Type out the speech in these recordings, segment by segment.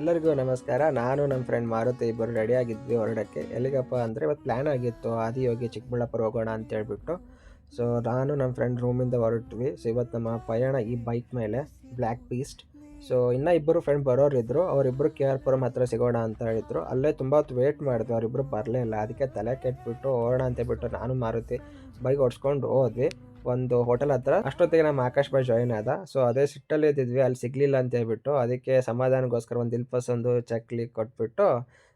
ಎಲ್ಲರಿಗೂ ನಮಸ್ಕಾರ. ನಾನು ನಮ್ಮ ಫ್ರೆಂಡ್ ಮಾರುತಿ, ಇಬ್ಬರು ರೆಡಿ ಆಗಿದ್ವಿ ಹೊರಡಕ್ಕೆ. ಎಲ್ಲಿಗಪ್ಪ ಅಂದರೆ ಇವತ್ತು ಪ್ಲ್ಯಾನ್ ಆಗಿತ್ತು. ಆದಿ ಆದಿಯೋಗಿ ಚಿಕ್ಕಬಳ್ಳಾಪುರ ಹೋಗೋಣ ಅಂತ ಹೇಳ್ಬಿಟ್ಟು. ಸೊ ನಾನು ನಮ್ಮ ಫ್ರೆಂಡ್ ರೂಮಿಂದ ಹೊರಟ್ವಿ. ಸೊ ಇವತ್ತು ನಮ್ಮ ಪಯಣ ಈ ಬೈಕ್ ಮೇಲೆ ಬ್ಲ್ಯಾಕ್ ಪೀಸ್ಟ್ ಸೊ ಇನ್ನೂ ಇಬ್ಬರು ಫ್ರೆಂಡ್ ಬರೋರಿದ್ರು. ಅವರಿಬ್ಬರು ಕೆ ಆರ್ ಪುರಂ ಹತ್ರ ಸಿಗೋಣ ಅಂತ ಹೇಳಿದ್ರು. ಅಲ್ಲೇ ತುಂಬ ಹೊತ್ತು ವೇಟ್ ಮಾಡಿದ್ವಿ. ಅವರಿಬ್ಬರು ಬರಲೇ ಇಲ್ಲ. ಅದಕ್ಕೆ ತಲೆ ಕೆಟ್ಬಿಟ್ಟು ಹೋಗೋಣ ಅಂತ ನಾನು ಮಾರುತಿ ಬೈಕ್ ಓಡಿಸ್ಕೊಂಡು ಹೋದ್ವಿ. ಒಂದು ಹೋಟೆಲ್ ಹತ್ರ. ಅಷ್ಟೊತ್ತಿಗೆ ನಮ್ಮ ಆಕಾಶ್ ಬಾಯ್ ಜಾಯಿನ್ ಆದ. ಸೊ ಅದೇ ಸಿಟ್ಟಲ್ಲಿ ಇದ್ದಿದ್ವಿ. ಅಲ್ಲಿ ಸಿಗ್ಲಿಲ್ಲ ಅಂತ ಹೇಳ್ಬಿಟ್ಟು ಅದಕ್ಕೆ ಸಮಾಧಾನಗೋಸ್ಕರ ಒಂದು ದಿಲ್ಪಸ್ ಒಂದು ಚಕ್ಲಿ ಕೊಟ್ಬಿಟ್ಟು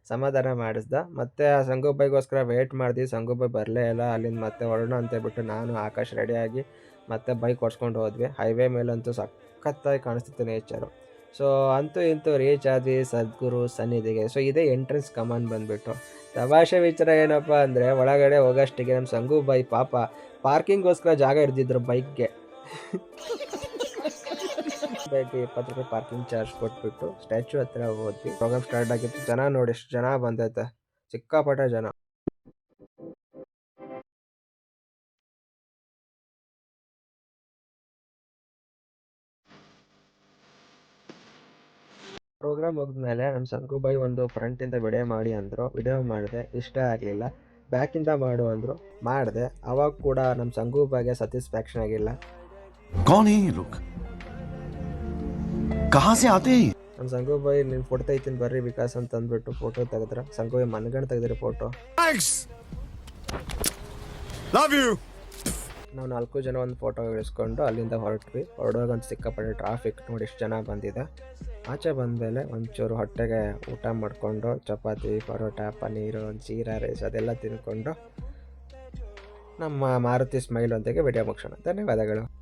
ಸಮಾಧಾನ ಮಾಡಿಸ್ದ. ಮತ್ತೆ ಆ ಸಂಗು ಬೈಗೋಸ್ಕರ ವೇಟ್ ಮಾಡಿದ್ವಿ. ಸಂಗು ಬೈ ಬರಲೇ ಇಲ್ಲ. ಅಲ್ಲಿಂದ ಮತ್ತೆ ಹೊರಡೋಣ ಅಂತ ಹೇಳ್ಬಿಟ್ಟು ನಾನು, ಆಕಾಶ್ ರೆಡಿಯಾಗಿ ಮತ್ತೆ ಬೈಕ್ ಹೊಡ್ಸ್ಕೊಂಡು ಹೋದ್ವಿ. ಹೈವೇ ಮೇಲಂತೂ ಸಖತ್ತಾಗಿ ಕಾಣಿಸ್ತಿತ್ತು ನೇಚರು ಸೊ ಅಂತೂ ಇಂತೂ ರೀಚ್ ಆದ್ವಿ ಸದ್ಗುರು ಸನ್ನಿಧಿಗೆ. ಸೊ ಇದೇ ಎಂಟ್ರೆನ್ಸ್ ಕಮಾನ್ ಬಂದ್ಬಿಟ್ಟು. ತಮಾಷೆ ವಿಚಾರ ಏನಪ್ಪ ಅಂದರೆ, ಒಳಗಡೆ ಹೋಗೋಷ್ಟಿಗೆ ನಮ್ಮ ಸಂಗು ಬೈ ಪಾಪ ಪಾರ್ಕಿಂಗ್ಗೋಸ್ಕರ ಜಾಗ ಹಿಡ್ದಿದ್ರು ಬೈಕ್ಗೆ. ಬೈಕ್ಗೆ ಇಪ್ಪತ್ತು ರೂಪಾಯಿ ಪಾರ್ಕಿಂಗ್ ಚಾರ್ಜ್ ಕೊಟ್ಬಿಟ್ಟು, ಸ್ಟ್ಯಾಚು ಹತ್ರ ಹೋದ್ವಿ. ಪ್ರೋಗ್ರಾಮ್ ಸ್ಟಾರ್ಟ್ ಆಗಿತ್ತು. ಜನ ನೋಡಿ, ಎಷ್ಟು ಜನ ಬಂದೈತೆ. ಸಿಕ್ಕಾಪಟ್ಟ ಜನ. ಪ್ರೋಗ್ರಾಮ್ ಮುಗಿದ್ಮೇಲೆ ನಮ್ಮ ಸಂಕುಬಾಯಿ ಒಂದು ಫ್ರಂಟಿಂದ ವಿಡಿಯೋ ಮಾಡಿ ಅಂದರು. ವಿಡಿಯೋ ಮಾಡಿದೆ ಇಷ್ಟ ಆಗಲಿಲ್ಲ. ಬ್ಯಾಕಿಂದ ಮಾಡು ಅಂದರು. ಮಾಡಿದೆ. ಅವಾಗ ಕೂಡ ನಮ್ಮ ಸಂಕುಬಾಯಿಗೆ ಸ್ಯಾಟಿಸ್ಫ್ಯಾಕ್ಷನ್ ಆಗಿಲ್ಲ. ನಮ್ಮ ಸಂಕುಬಾಯಿ ನಿಮ್ಮ ಫೋಟೋ ತೆಗಿತೀನಿ ಬರ್ರಿ ವಿಕಾಸ್ ಅಂತ ಅಂದ್ಬಿಟ್ಟು ಫೋಟೋ ತೆಗೆದ್ರ. ಸಂಕುಬಾಯಿ ಮನ್ಗಂಡು ತೆಗೆದ್ರಿ ಫೋಟೋ ಲವ್ ಯು ನಾವು ನಾಲ್ಕು ಜನ ಒಂದು ಫೋಟೋ ಇಳಿಸ್ಕೊಂಡು ಅಲ್ಲಿಂದ ಹೊರಟ್ವಿ. ಹೊರಡುವಾಗ ಒಂದು ಸಿಕ್ಕಾಪಟ್ಟೆ ಟ್ರಾಫಿಕ್ ನೋಡಿ ಎಷ್ಟು ಜನ ಬಂದಿದೆ. ಆಚೆ ಬಂದಮೇಲೆ ಒಂಚೂರು ಹೊಟ್ಟೆಗೆ ಊಟ ಮಾಡಿಕೊಂಡು ಚಪಾತಿ, ಪರೋಟ, ಪನ್ನೀರು, ಜೀರಾ ರೈಸ್ ಅದೆಲ್ಲ ತಿನ್ಕೊಂಡು ನಮ್ಮ ಮಾರುತಿ ಸ್ಮೈಲ್ ಒಂದಿಗೆ ವಿಡಿಯೋ ಮುಗಿಸೋಣ. ಧನ್ಯವಾದಗಳು.